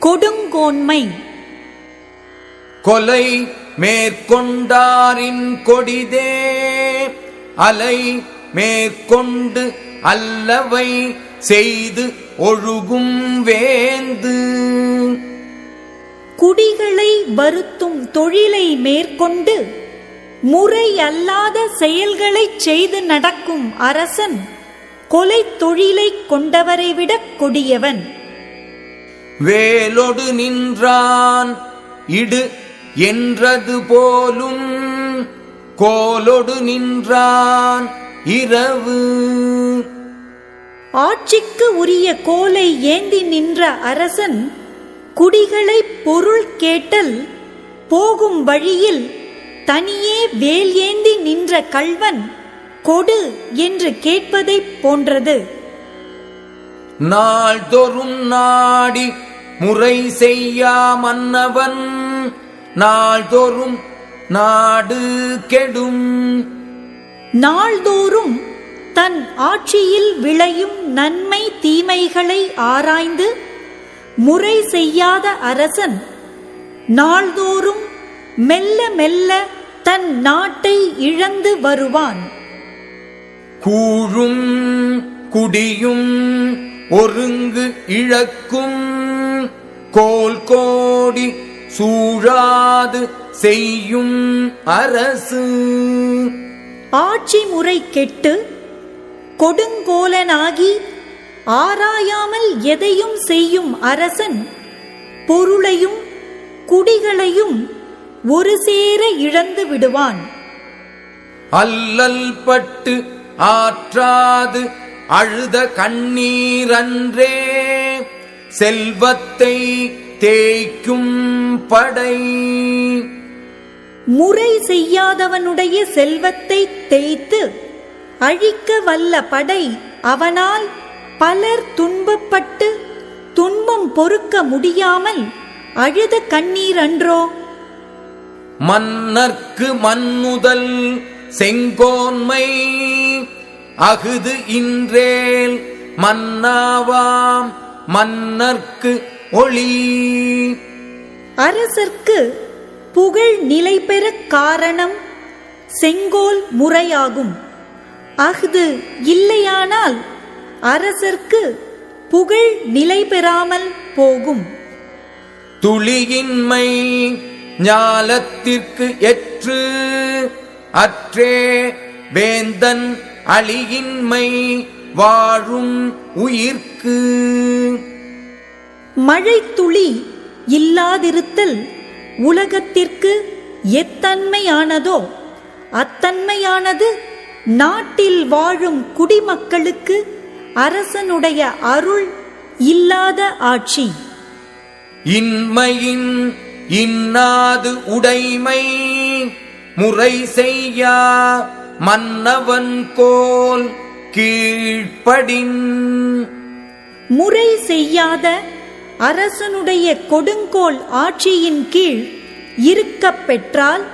கொடுங்கோன்மை. கொலை மேற்கொண்டாரின் கொடிதே. அலை மேற்கொண்டு அல்லவை செய்து ஒழுகும் வேந்து. குடிகளை வருத்தும் தொழிலை மேற்கொண்டு முறை அல்லாத செயல்களைச் செய்து நடக்கும் அரசன் கொலைத் தொழிலைக் கொண்டவரை விடக் கொடியவன். வேலொடு நின்றான். இடு என்றது போலும் கோலொடு நின்றான். இரவு ஆட்சிக்கு உரிய கோலை ஏந்தி நின்ற அரசன் குடிகளை பொருள் கேட்டல் போகும் வழியில் தனியே வேல் ஏந்தி நின்ற கள்வன் கொடு என்று கேட்பதைப் போன்றது. நாள்தோறும் நாடி முறை செய்யா மன்னவன். நாள்தோறும் நாடு கெடும். நாள்தோறும் தன் ஆட்சியில் விளையும் நன்மை தீமைகளை ஆராய்ந்து முறை செய்யாத அரசன் நாள்தோறும் மெல்ல மெல்ல தன் நாட்டை இழந்து வருவான். கூழும் குடியும் ஒருங்கு இழக்கும் கோல் கோடி சூழாது செய்யும் அரசு. ஆட்சி முறை கெட்டு கொடுங்கோலனாகி ஆராயாமல் எதையும் செய்யும் அரசன் பொருளையும் குடிகளையும் ஒரு சேர இழந்து விடுவான். அல்லல் பட்டு ஆற்றாது அழுத கண்ணீரன்றே செல்வத்தை தேய்க்கும் படை. முறை செய்யாதவனுடைய செல்வத்தை தேய்த்து அழிக்க வல்ல படை அவனால் பலர் துன்பப்பட்டு துன்பம் பொறுக்க முடியாமல் அழுத கண்ணீர் அன்றோ மன்னர்க்கு மன்னுதல் செங்கோன்மை. அகுது இன்றேல் மன்னாவாம் மன்னர்க்கு ஒளி. அரசர்க்கு புகழ் நிலை பெற காரணம் செங்கோல் முறையாகும். அஃது இல்லையானால் அரசர்க்கு புகழ் நிலை பெறாமல் போகும். துளியின்மை ஞாலத்திற்கு எற்று அற்றே வேந்தன் அழியின்மை வாழும் உயிர்க்கு. மழைத்துளி இல்லாதிருத்தல் உலகத்திற்கு எத்தன்மையானதோ அத்தன்மையானது நாட்டில் வாழும் குடிமக்களுக்கு அரசனுடைய அருள் இல்லாத ஆட்சி. இன்மையின் இன்னாது உடைமை முறை செய்யா மன்னவன் கோல் கீழ்ப்படின். முறை செய்யாத அரசனுடைய கொடுங்கோல் ஆட்சியின் கீழ் இருக்கப் பெற்றால்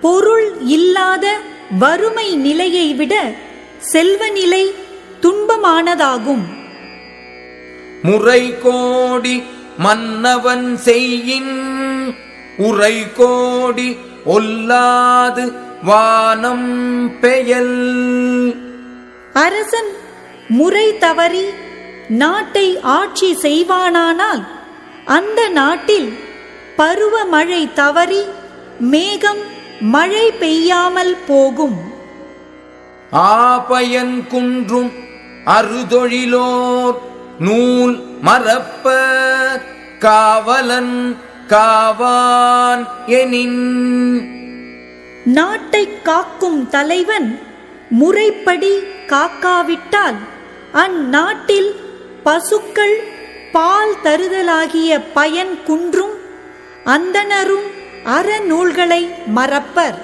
பொருள் இல்லாத வறுமை நிலையை விட செல்வ நிலை துன்பமானதாகும். முறை கோடி மன்னவன் செய்யின். உரை கோடி ஒல்லாது வானம் பெயல். அரசன் முறை தவறி நாட்டை ஆட்சி செய்வானானால் அந்த நாட்டில் பருவமழை தவறி மேகம் மழை பெய்யாமல் போகும். ஆபயன் குன்றும் அறுதொழிலோர் நூல் மறப்ப. காவலன் காவான் எனின் நாட்டை காக்கும் தலைவன் முறைப்படி காக்காவிட்டால் அந்நாட்டில் பசுக்கள் பால் தருதலாகிய பயன் குன்றும் அந்தணரும் அறநூல்களை மறப்பர்.